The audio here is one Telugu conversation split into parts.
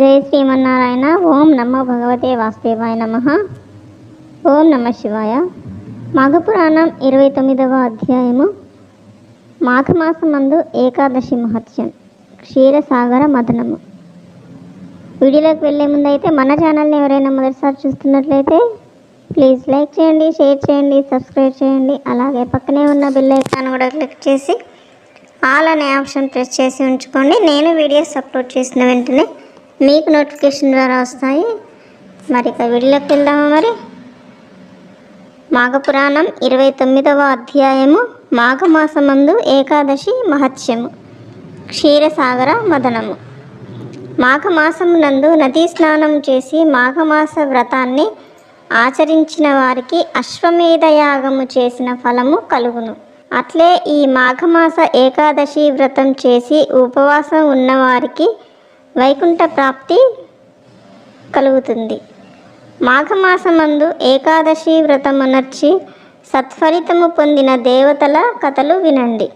జై శ్రీమన్నారాయణ. ఓం నమో భగవతే వాసుదేవాయ నమ. ఓం నమ శివాయ. మాఘపురాణం ఇరవై తొమ్మిదవ అధ్యాయము. మాఘమాసమందు ఏకాదశి మహత్యం. క్షీరసాగర మదనము. వీడియోలోకి వెళ్ళే ముందు అయితే మన ఛానల్ని ఎవరైనా మొదటిసారి చూస్తున్నట్లయితే ప్లీజ్ లైక్ చేయండి షేర్ చేయండి సబ్స్క్రైబ్ చేయండి. అలాగే పక్కనే ఉన్న బిల్ ఐకాన్ కూడా క్లిక్ చేసి ఆల్ అనే ఆప్షన్ ప్రెస్ చేసి ఉంచుకోండి. నేను వీడియోస్ అప్లోడ్ చేసిన వెంటనే మీకు నోటిఫికేషన్ ద్వారా వస్తాయి. మరి ఇక వీడియోకి వెళ్దామా మరి? మాఘపురాణం ఇరవై తొమ్మిదవ అధ్యాయము మాఘమాసమందు ఏకాదశి మహత్యము. క్షీరసాగర మదనము. మాఘమాసమునందు నదీ స్నానం చేసి మాఘమాస వ్రతాన్ని ఆచరించిన వారికి అశ్వమేధ యాగము చేసిన ఫలము కలుగును. అట్లే ఈ మాఘమాస ఏకాదశి వ్రతం చేసి ఉపవాసం ఉన్నవారికి వైకుంఠ ప్రాప్తి కలుగుతుంది. మాఘమాసమందు ఏకాదశి వ్రతమునర్చి సత్ఫలితము పొందిన దేవతల కథలు వినండి.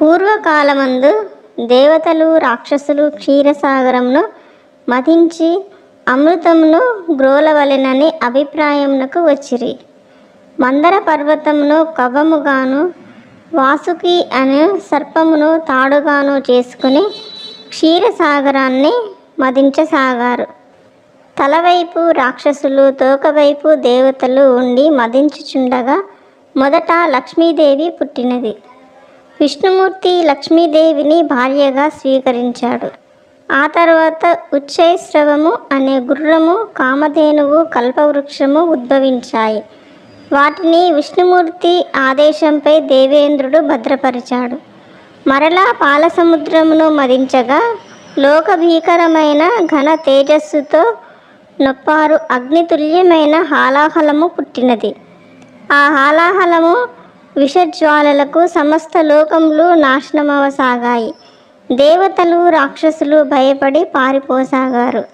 పూర్వకాలమందు దేవతలు రాక్షసులు క్షీరసాగరంను మధించి అమృతమును గ్రోలవలెనని అభిప్రాయమునకు వచ్చిరి. మందర పర్వతమును కవముగాను వాసుకి అనే సర్పమును తాడుగాను చేసుకుని క్షీరసాగరాన్ని మదించసాగారు. తలవైపు రాక్షసులు తోకవైపు దేవతలు ఉండి మదించుచుండగా మొదట లక్ష్మీదేవి పుట్టినది. విష్ణుమూర్తి లక్ష్మీదేవిని భార్యగా స్వీకరించాడు. ఆ తర్వాత ఉచ్చైశ్రవము అనే గుర్రము కామధేనువు కల్పవృక్షము ఉద్భవించాయి. వాటిని విష్ణుమూర్తి ఆదేశంపై దేవేంద్రుడు భద్రపరిచాడు. మరలా పాలసముద్రమును మదించగా లోకభీకరమైన ఘన తేజస్సుతో నొప్పారు అగ్నితుల్యమైన హాలాహలము పుట్టినది. ఆ హాలాహలము విషజ్వాలలకు సమస్త లోకములు నాశనమవసాగాయి. దేవతలు రాక్షసులు భయపడి పారిపోసాగారు.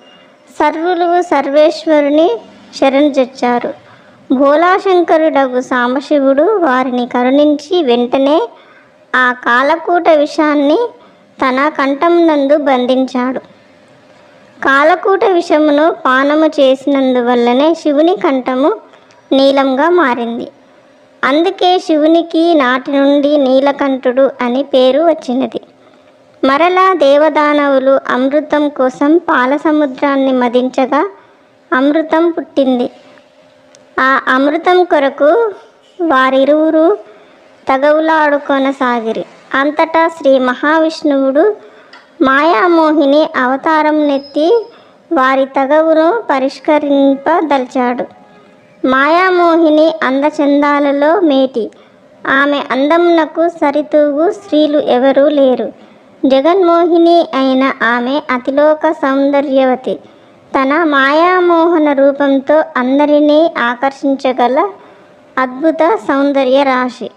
సర్వులు సర్వేశ్వరుని శరణ్జొచ్చారు భోలాశంకరుడగు సాంబశివుడు వారిని కరుణించి వెంటనే ఆ కాలకూట విషాన్ని తన కంఠమునందు బంధించాడు. కాలకూట విషమును పానము చేసినందువల్లనే శివుని కంఠము నీలంగా మారింది. అందుకే శివునికి నాటి నుండి నీలకంఠుడు అని పేరు వచ్చినది. మరలా దేవదానవులు అమృతం కోసం పాల సముద్రాన్ని మదించగా అమృతం పుట్టింది. ఆ అమృతం కొరకు వారిరువురు తగవులాడుకొనసాగిరి. అంతటా శ్రీ మహావిష్ణువుడు మాయామోహిని అవతారం నెత్తి వారి తగవును పరిష్కరింపదలిచాడు. మాయామోహిని అందచందాలలో మేటి. ఆమె అందమునకు సరితూగు స్త్రీలు ఎవరూ లేరు. జగన్మోహిని అయిన ఆమె అతిలోక సౌందర్యవతి. తన మాయామోహన రూపంతో అందరినీ ఆకర్షించగల అద్భుత సౌందర్య రాశి.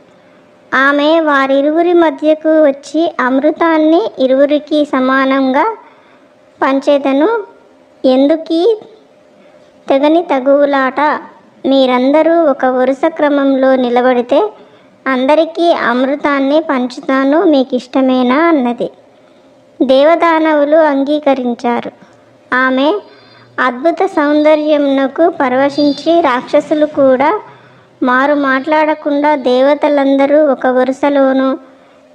ఆమె వారిరువురి మధ్యకు వచ్చి అమృతాన్ని ఇరువురికి సమానంగా పంచేదను ఎందుకీ? తెగని తగువులాట. మీరందరూ ఒక వరుస క్రమంలో నిలబడితే అందరికీ అమృతాన్ని పంచుతాను మీకు ఇష్టమేనా అన్నది. దేవదానవులు అంగీకరించారు. ఆమె అద్భుత సౌందర్యమునకు పరవశించి రాక్షసులు కూడా మారు మాట్లాడకుండా దేవతలందరూ ఒక వరుసలోనూ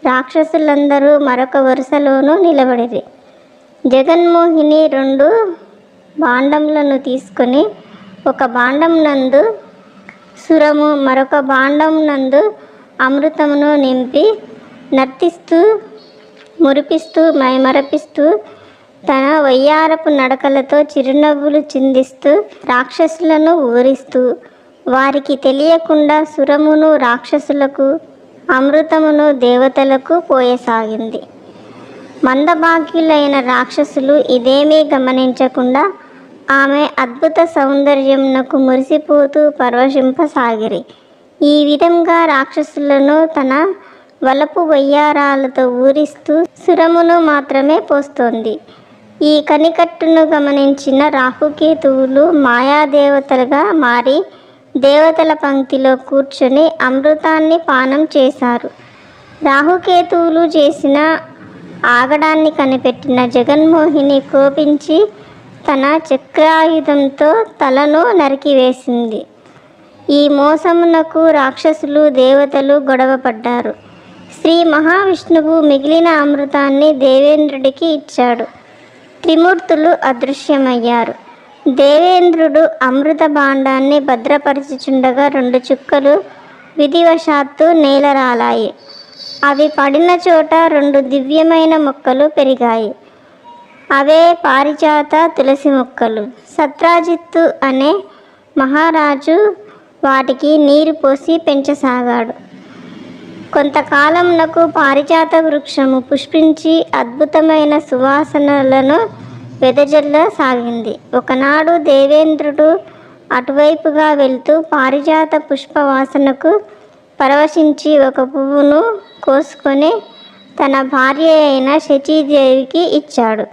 రాక్షసులందరూ మరొక వరుసలోనూ నిలబడిరి. జగన్మోహిని రెండు భాండములను తీసుకొని ఒక భాండం నందు సురము మరొక భాండం నందు అమృతమును నింపి నర్తిస్తూ మురిపిస్తూ మైమరపిస్తూ తన వయ్యారపు నడకలతో చిరునవ్వులు చిందిస్తూ రాక్షసులను ఊరిస్తూ వారికి తెలియకుండా సురమును రాక్షసులకు అమృతమును దేవతలకు పోయసాగింది. మందభాగ్యులైన రాక్షసులు ఇదేమీ గమనించకుండా ఆమె అద్భుత సౌందర్యమునకు మురిసిపోతూ పరవశింపసాగిరి. ఈ విధంగా రాక్షసులను తన వలపు వయ్యారాలతో ఊరిస్తూ సురమును మాత్రమే పోస్తోంది. ఈ కనికట్టును గమనించిన రాహుకేతువులు మాయాదేవతలుగా మారి దేవతల పంక్తిలో కూర్చొని అమృతాన్ని పానం చేశారు. రాహుకేతువులు చేసిన ఆగడాన్ని కనిపెట్టిన జగన్మోహిని కోపించి తన చక్రాయుధంతో తలను నరికివేసింది. ఈ మోసమునకు రాక్షసులు దేవతలు గొడవపడ్డారు. శ్రీ మహావిష్ణువు మిగిలిన అమృతాన్ని దేవేంద్రుడికి ఇచ్చాడు. త్రిమూర్తులు అదృశ్యమయ్యారు. దేవేంద్రుడు అమృత భాండాన్ని భద్రపరిచిచుండగా రెండు చుక్కలు విధివశాత్తు నేలరాలాయి. అవి పడిన చోట రెండు దివ్యమైన మొక్కలు పెరిగాయి. అవే పారిజాత తులసి మొక్కలు. సత్రాజిత్తు అనే మహారాజు వాటికి నీరు పోసి పెంచసాగాడు. కొంతకాలంనకు పారిజాత వృక్షము పుష్పించి అద్భుతమైన సువాసనలను వెదజల్లసాగింది ఒకనాడు దేవేంద్రుడు అటువైపుగా వెళ్తూ పారిజాత పుష్పవాసనకు పరవశించి ఒక పువ్వును కోసుకొని తన భార్య అయిన శచీదేవికి ఇచ్చాడు.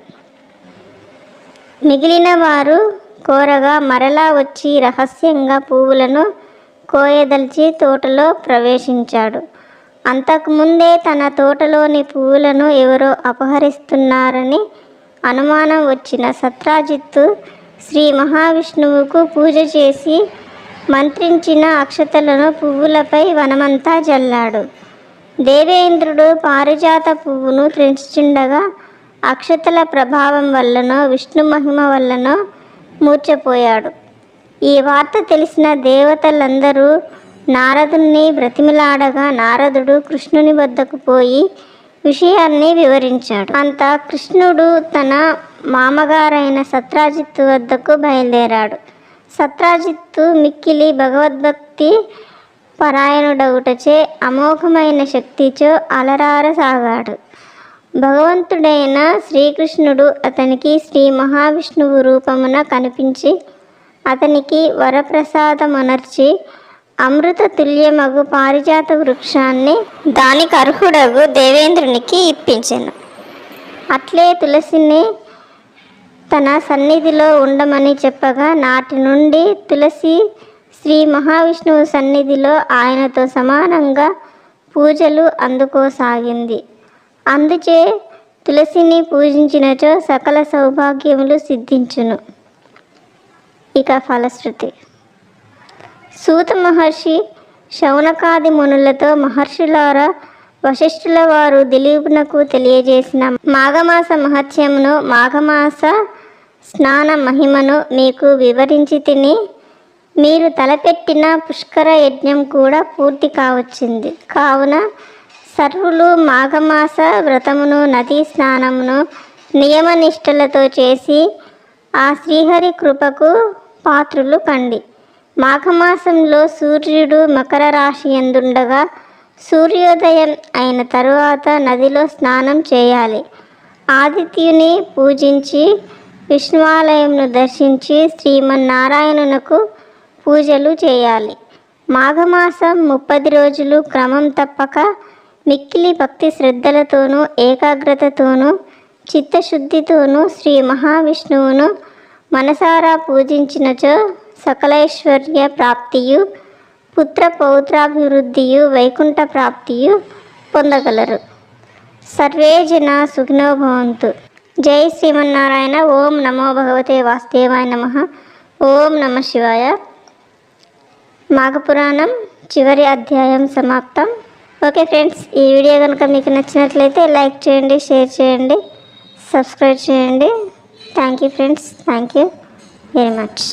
మిగిలిన వారు కోరగా మరలా వచ్చి రహస్యంగా పువ్వులను కోయదలిచి తోటలో ప్రవేశించాడు. అంతకుముందే తన తోటలోని పువ్వులను ఎవరో అపహరిస్తున్నారని అనుమానం వచ్చిన సత్రాజిత్తు శ్రీ మహావిష్ణువుకు పూజ చేసి మంత్రించిన అక్షతలను పువ్వులపై వనమంతా జల్లాడు. దేవేంద్రుడు పారిజాత పువ్వును త్రించుచుండగా అక్షతల ప్రభావం వల్లనో విష్ణు మహిమ వల్లనో మూర్చపోయాడు ఈ వార్త తెలిసిన దేవతలందరూ నారదుణ్ణి బ్రతిమిలాడగా నారదుడు కృష్ణుని వద్దకు పోయి విషయాన్ని వివరించాడు. అంత కృష్ణుడు తన మామగారైన సత్రాజిత్తు వద్దకు బయలుదేరాడు. సత్రాజిత్తు మిక్కిలి భగవద్భక్తి పరాయణుడవుటచే అమోఘమైన శక్తిచో అలరారసాగాడు భగవంతుడైన శ్రీకృష్ణుడు అతనికి శ్రీ మహావిష్ణువు రూపమున కనిపించి అతనికి వరప్రసాదమనర్చి అమృత తుల్యమగు పారిజాత వృక్షాన్ని దానికి అర్హుడగు దేవేంద్రునికి ఇప్పించెను. అట్లే తులసిని తన సన్నిధిలో ఉండమని చెప్పగా నాటి నుండి తులసి శ్రీ మహావిష్ణువు సన్నిధిలో ఆయనతో సమానంగా పూజలు అందుకోసాగింది. అందుచే తులసిని పూజించినచో సకల సౌభాగ్యములు సిద్ధించును. ఇక ఫలశ్రుతి. సూత మహర్షి శౌనకాది మునులతో మహర్షులారా వశిష్ఠుల వారు దిలీపునకు తెలియజేసిన మాఘమాస మహత్యమును మాఘమాస స్నాన మహిమను మీకు వివరించి తిని మీరు తలపెట్టిన పుష్కర యజ్ఞం కూడా పూర్తి కావచ్చింది. కావున సర్వులు మాఘమాస వ్రతమును నదీ స్నానమును నియమనిష్టలతో చేసి ఆ శ్రీహరి కృపకు పాత్రులు కండి. మాఘమాసంలో సూర్యుడు మకర రాశి ఎందుండగా సూర్యోదయం అయిన తరువాత నదిలో స్నానం చేయాలి. ఆదిత్యుని పూజించి విష్ణువాలయంను దర్శించి శ్రీమన్నారాయణునకు పూజలు చేయాలి. మాఘమాసం ముప్పది రోజులు క్రమం తప్పక మిక్కిలి భక్తి శ్రద్ధలతోనూ ఏకాగ్రతతోనూ చిత్తశుద్ధితోనూ శ్రీ మహావిష్ణువును మనసారా పూజించినచో సకలైశ్వర్య ప్రాప్తియు పుత్ర పౌత్రాభివృద్ధియు వైకుంఠ ప్రాప్తియు పొందగలరు. సర్వే జన సుఖినో భవంతు. జై శ్రీమన్నారాయణ. ఓం నమో భగవతే వాసుదేవాయ నమ. ఓం నమ శివాయ. మాఘపురాణం చివరి అధ్యాయం సమాప్తం. ఓకే ఫ్రెండ్స్ ఈ వీడియో కనుక మీకు నచ్చినట్లయితే లైక్ చేయండి షేర్ చేయండి సబ్స్క్రైబ్ చేయండి. Thank you friends. Thank you very much.